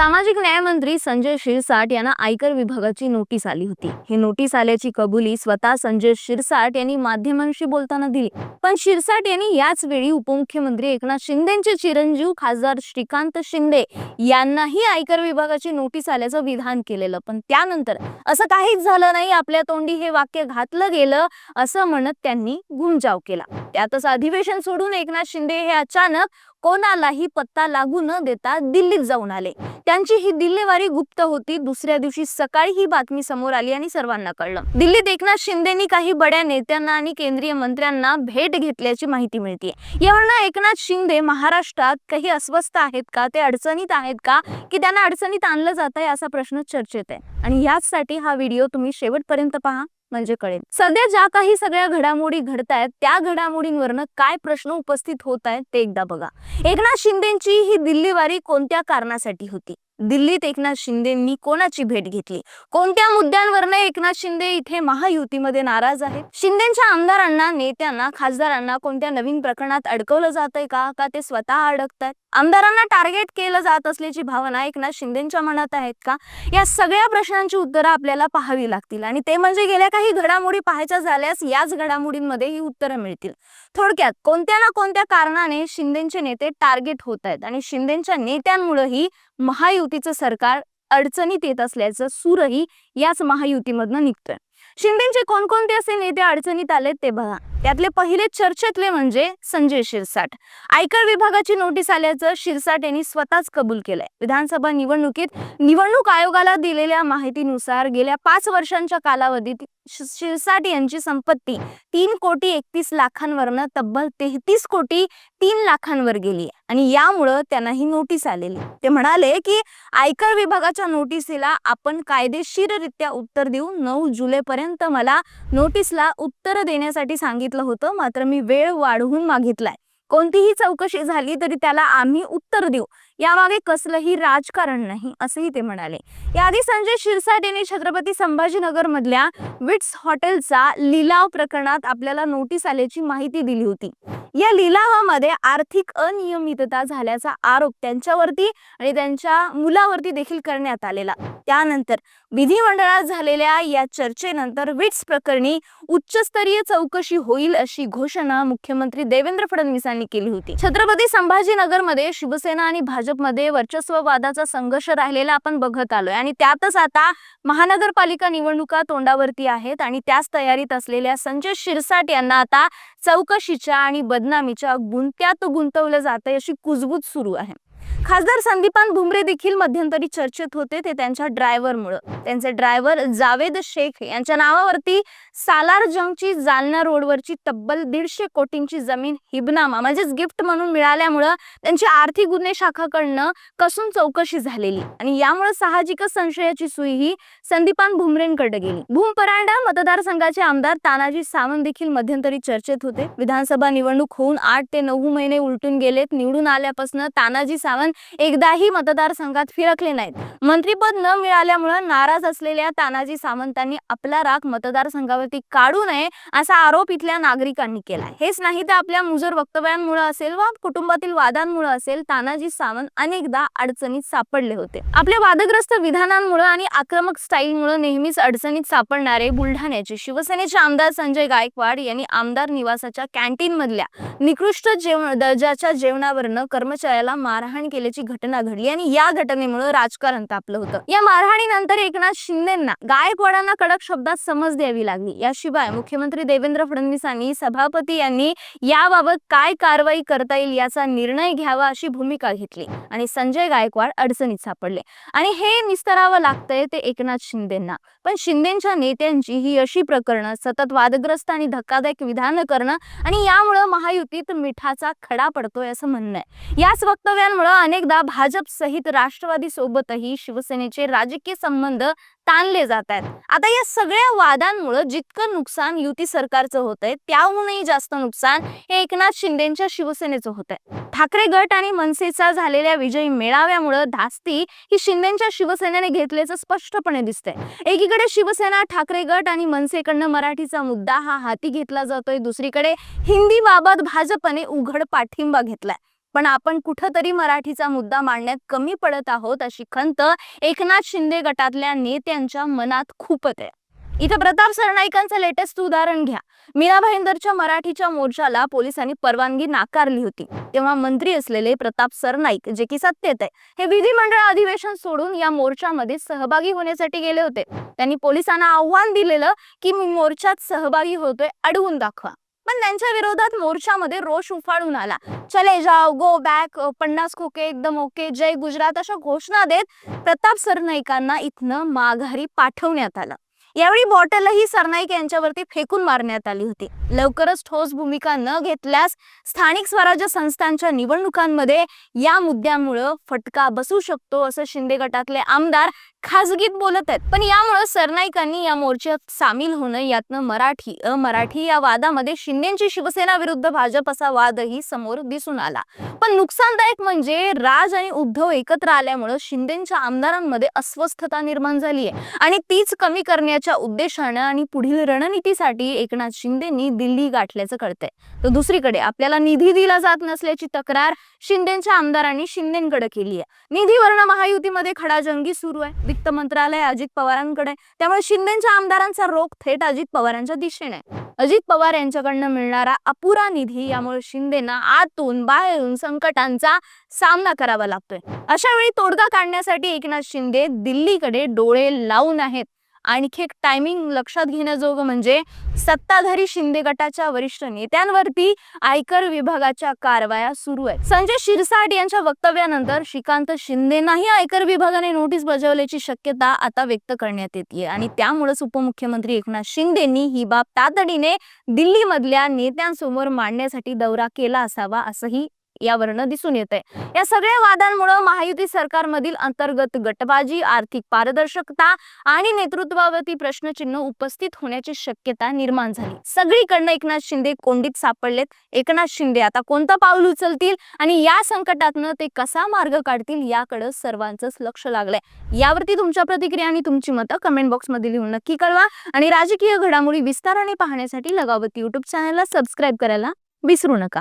सामाजिक न्याय मंत्री संजय शिरसाट यांना आयकर विभागाची नोटीस आली होती. ही नोटीस आल्याची कबुली स्वतः संजय शिरसाट यांनी माध्यमांशी बोलताना दिली. पण शिरसाट यांनी याच वेळी उपमुख्यमंत्री एकनाथ शिंदेचे चिरंजीव खासदार श्रीकांत शिंदे यांनाही आयकर विभागाची नोटीस आल्याचं विधान केलेलं. पण त्यानंतर असं काहीच झालं नाही आपल्या तोंडी हे वाक्य घातलं गेलं असं म्हणत त्यांनी घुमजाव केला. त्यातच अधिवेशन सोडून एकनाथ शिंदे हे अचानक कोणालाही पत्ता लागू न देता दिल्लीत जाऊन आले. त्यांची ही दिल्लीवारी गुप्त होती. दुसऱ्या दिवशी सकाळी ही बातमी समोर आली आणि सर्वांना कळलं. दिल्लीत एकनाथ शिंदेनी काही बड्या नेत्यांना आणि केंद्रीय मंत्र्यांना भेट घेतल्याची माहिती मिळते यावरनं एकनाथ शिंदे महाराष्ट्रात काही अस्वस्थ आहेत का? ते अडचणीत आहेत का? की त्यांना अडचणीत आणलं जात आहे असा प्रश्न चर्चेत आहे. आणि याचसाठी हा व्हिडिओ तुम्ही शेवटपर्यंत पहा. म्हणजे कळेल. सध्या ज्या काही सगळ्या घडामोडी घडतायत त्या घडामोडींवरनं काय प्रश्न उपस्थित होत आहेत ते एकदा बघा. एकनाथ शिंदेची ही दिल्लीवारी कोणत्या कारणासाठी होती? दिल्लीत एकनाथ शिंदेंनी कोणाची भेट घेतली? कोणत्या मुद्द्यांवरनं एकनाथ शिंदे इथे महायुतीमध्ये नाराज आहेत? शिंदेच्या आमदारांना नेत्यांना खासदारांना कोणत्या नवीन प्रकरणात अडकवलं जातंय का? का ते स्वतः अडकतात आमदारांना टार्गेट केलं जात असल्याची भावना एकनाथ शिंदेच्या मनात आहेत का? या सगळ्या प्रश्नांची उत्तरं आपल्याला पाहावी लागतील आणि ते म्हणजे गेल्या काही घडामोडी पाहायच्या झाल्यास याच घडामोडींमध्ये ही उत्तरं मिळतील. थोडक्यात कोणत्या ना कोणत्या कारणाने शिंदेचे नेते टार्गेट होत आहेत आणि शिंदेच्या नेत्यांमुळेही महायुतीचं सरकार अडचणीत येत असल्याचं सूरही याच महायुतीमधनं निघतोय. शिंदेचे कोणकोणते असे नेते अडचणीत आलेत ते बघा. त्यातले पहिले चर्चेतले म्हणजे संजय शिरसाट. आयकर विभागाची नोटीस आल्याचं शिरसाट यांनी स्वतःच कबूल केलंय. विधानसभा निवडणुकीत निवडणूक आयोगाला दिलेल्या माहितीनुसार गेल्या पाच वर्षांच्या कालावधीत शिरसाट यांची संपत्ती तीन कोटी एकतीस लाखांवरनं तब्बल तेहतीस कोटी तीन लाखांवर गेली आणि यामुळं त्यांना ही नोटीस आलेली ते म्हणाले की आयकर विभागाच्या नोटीसीला आपण कायदेशीररित्या उत्तर देऊ नऊ जुलैपर्यंत मला नोटीसला उत्तर देण्यासाठी सांगितलं होतं मात्र मी वेळ वाढवून मागितलाय. कोणतीही चौकशी झाली तरी त्याला आम्ही उत्तर देऊ. यामागे कसलंही राजकारण नाही असंही ते म्हणाले. याआधी संजय शिरसाट यांनी छत्रपती संभाजीनगर मधल्या विट्स हॉटेलचा लिलाव प्रकरणात आपल्याला नोटीस आल्याची माहिती दिली होती. या लिलावामध्ये आर्थिक अनियमितता झाल्याचा आरोप त्यांच्यावरती आणि त्यांच्या मुलावरती देखील करण्यात आलेला. त्यानंतर विधिमंडळात झालेल्या या चर्चेनंतर विट्स प्रकरणी उच्चस्तरीय चौकशी होईल अशी घोषणा मुख्यमंत्री देवेंद्र फडणवीसांनी केली होती. छत्रपती संभाजीनगरमध्ये शिवसेना आणि भाजपमध्ये वर्चस्ववादाचा संघर्ष राहिलेला आपण बघत आलोय. आणि त्यातच आता महानगरपालिका निवडणुका तोंडावरती आहेत आणि त्याच तयारीत असलेल्या संजय शिरसाट यांना आता चौकशीच्या आणि बदनामीच्या गुंत्यात गुंतवलं जातंय अशी कुजबूज सुरू आहे. खासदार संदीपान भुमरे देखील मध्यंतरी चर्चेत होते ते त्यांच्या ड्रायव्हरमुळे त्यांचे ड्रायव्हर जावेद शेख यांच्या नावावरती सालार जंगची जालना रोडवरची तब्बल दीडशे कोटींची जमीन हिबनामा म्हणजेच गिफ्ट म्हणून मिळाल्यामुळं त्यांची आर्थिक गुन्हे शाखाकडनं कसून चौकशी झालेली आणि यामुळे साहजिकच संशयाची सुई ही संदीपान भुमरेंकडे गेली. भूमपरांडा मतदारसंघाचे आमदार तानाजी सावंत देखील मध्यंतरी चर्चेत होते. विधानसभा निवडणूक होऊन आठ ते नऊ महिने उलटून गेलेत. निवडून आल्यापासून तानाजी सावंत एकदाही मतदारसंघात फिरकले नाहीत. मंत्रीपद न मिळाल्यामुळे नाराज असलेल्या तानाजी सावंतांनी आपला राग मतदारसंघावरती काढू नये असा आरोप इथल्या नागरिकांनी केला हेच नाही तर आपल्या मुजर वक्तव्यांमुळे असेल वा कुटुंबातील वादांमुळे असेल तानाजी सावंत अनेकदा अडचणीत सापडले होते. आपल्या वादग्रस्त विधानांमुळे आणि आक्रमक स्टाईलमुळे नेहमीच अडचणीत सापडणारे बुलढाण्याचे शिवसेनेचे आमदार संजय गायकवाड यांनी आमदार निवासाच्या कॅन्टीन मधल्या निकृष्ट जेवण दर्जाच्या जेवणावरनं कर्मचाऱ्याला मारहाण केल्याची घटना घडली आणि या घटनेमुळे राजकारण तापलं होतं. या मारहाणीनंतर एकनाथ शिंदेना गायकवाडांना कडक शब्दात समज द्यावी लागली. याशिवाय मुख्यमंत्री देवेंद्र फडणवीसांनी सभापती यांनी याबाबत काय कारवाई करता येईल याचा निर्णय घ्यावा अशी भूमिका घेतली आणि संजय गायकवाड अडचणीत सापडले. आणि हे निस्तरावं लागतंय ते एकनाथ शिंदेना. पण शिंदेच्या नेत्यांची ही अशी प्रकरणं सतत वादग्रस्त आणि धक्कादायक विधान करणं आणि यामुळं महायुतीत मिठाचा खडा पडतोय असं म्हणणं आहे. याच वक्तव्यांमुळे अनेकदा भाजप सहित राष्ट्रवादी सोबतही शिवसेनेचे राजकीय संबंध ताणले जात आहेत. आता या सगळ्या वादांमुळे जितकं नुकसान युती सरकारचं होतंय त्याहूनही जास्त नुकसान हे एकनाथ शिंदेच्या शिवसेनेचं होत आहे ठाकरे गट आणि मनसेचा झालेल्या विजयी मेळाव्यामुळे धास्ती ही शिंदेच्या शिवसेनेने घेतल्याचं स्पष्टपणे दिसतंय. एकीकडे शिवसेना ठाकरे गट आणि मनसेकडनं मराठीचा मुद्दा हा हाती घेतला जातोय दुसरीकडे हिंदी बाबत भाजपने उघड पाठिंबा घेतलाय. पण आपण कुठंतरी मराठीचा मुद्दा मांडण्यात कमी पडत आहोत अशी खंत एकनाथ शिंदे गटातल्या नेत्यांच्या मनात खूपच आहे. इथं प्रताप सरनाईकांचं लेटेस्ट उदाहरण घ्या. मीरा भाईंदरच्या मराठीच्या मोर्चाला पोलिसांनी परवानगी नाकारली होती. तेव्हा मंत्री असलेले प्रताप सरनाईक जे की सत्तेत आहे हे विधिमंडळ अधिवेशन सोडून या मोर्चामध्ये सहभागी होण्यासाठी गेले होते. त्यांनी पोलिसांना आव्हान दिलेलं की मी मोर्चात सहभागी होतोय अडवून दाखवा. पण त्यांच्या विरोधात मोर्चामध्ये रोष उफाळून आला. चले जाओ गो बॅक पन्नास खोके एकदम ओके जय गुजरात अशा घोषणा देत प्रताप सरनाईकांना इथनं माघारी पाठवण्यात आलं. यावेळी बॉटलही सरनाईक यांच्यावरती फेकून मारण्यात आली होती. लवकरच ठोस भूमिका न घेतल्यास स्थानिक स्वराज्य संस्थांच्या निवडणुकांमध्ये या मुद्द्यामुळं फटका बसू शकतो असं शिंदे गटातले आमदार खाजगीत बोलत आहेत. पण यामुळे सरनाईकांनी या मोर्चात सामील होणं यातनं मराठी अमराठी या वादामध्ये शिंदेची शिवसेना विरुद्ध भाजप असा वादही समोर दिसून आला. पण नुकसानदायक म्हणजे राज आणि उद्धव एकत्र आल्यामुळं शिंदेच्या आमदारांमध्ये अस्वस्थता निर्माण झाली आहे. आणि तीच कमी करण्याच्या उद्देशानं आणि पुढील रणनीतीसाठी एकनाथ शिंदेनी दिल्ली गाठल्याचं कळतंय. तर दुसरीकडे आपल्याला निधी दिला जात नसल्याची तक्रार शिंदेच्या आमदारांनी शिंदेकडे केली आहे. निधीवरनं महायुतीमध्ये खडाजंगी सुरू आहे. वित्त मंत्रालय अजित पवारांकडे. त्यामुळे शिंदेच्या आमदारांचा रोख थेट अजित पवारांच्या दिशेने. अजित पवार यांच्याकडनं मिळणारा अपुरा निधी यामुळे शिंदेना आतून बाहेरून संकटांचा सामना करावा लागतोय. अशा वेळी तोडगा काढण्यासाठी एकनाथ शिंदे दिल्लीकडे डोळे लावून आहेत. आणखी एक टायमिंग लक्षात घेण्याजोगं म्हणजे सत्ताधारी शिंदे गटाच्या वरिष्ठ नेत्यांवरती आयकर विभागाच्या कारवाया सुरू आहेत. संजय शिरसाट यांच्या वक्तव्यानंतर श्रीकांत शिंदेनाही आयकर विभागाने नोटीस बजावल्याची शक्यता आता व्यक्त करण्यात येते आणि त्यामुळेच उपमुख्यमंत्री एकनाथ शिंदेनी ही बाब तातडीने दिल्लीमधल्या नेत्यांसमोर मांडण्यासाठी दौरा केला असावा असंही यावरनं दिसून येत आहे या सगळ्या वादांमुळे महायुती सरकारमधील अंतर्गत गटबाजी आर्थिक पारदर्शकता आणि नेतृत्वावरती प्रश्नचिन्ह उपस्थित होण्याची शक्यता निर्माण झाली. सगळीकडनं एकनाथ शिंदे कोंडीत सापडलेत. एकनाथ शिंदे आता कोणतं पाऊल उचलतील आणि या संकटातनं ते कसा मार्ग काढतील याकडे सर्वांचंच लक्ष लागलंय. यावरती तुमच्या प्रतिक्रिया आणि तुमची मतं कमेंट बॉक्समध्ये लिहून नक्की कळवा. आणि राजकीय घडामोडी विस्ताराने पाहण्यासाठी लगावती युट्यूब चॅनलला सबस्क्राईब करायला विसरू नका.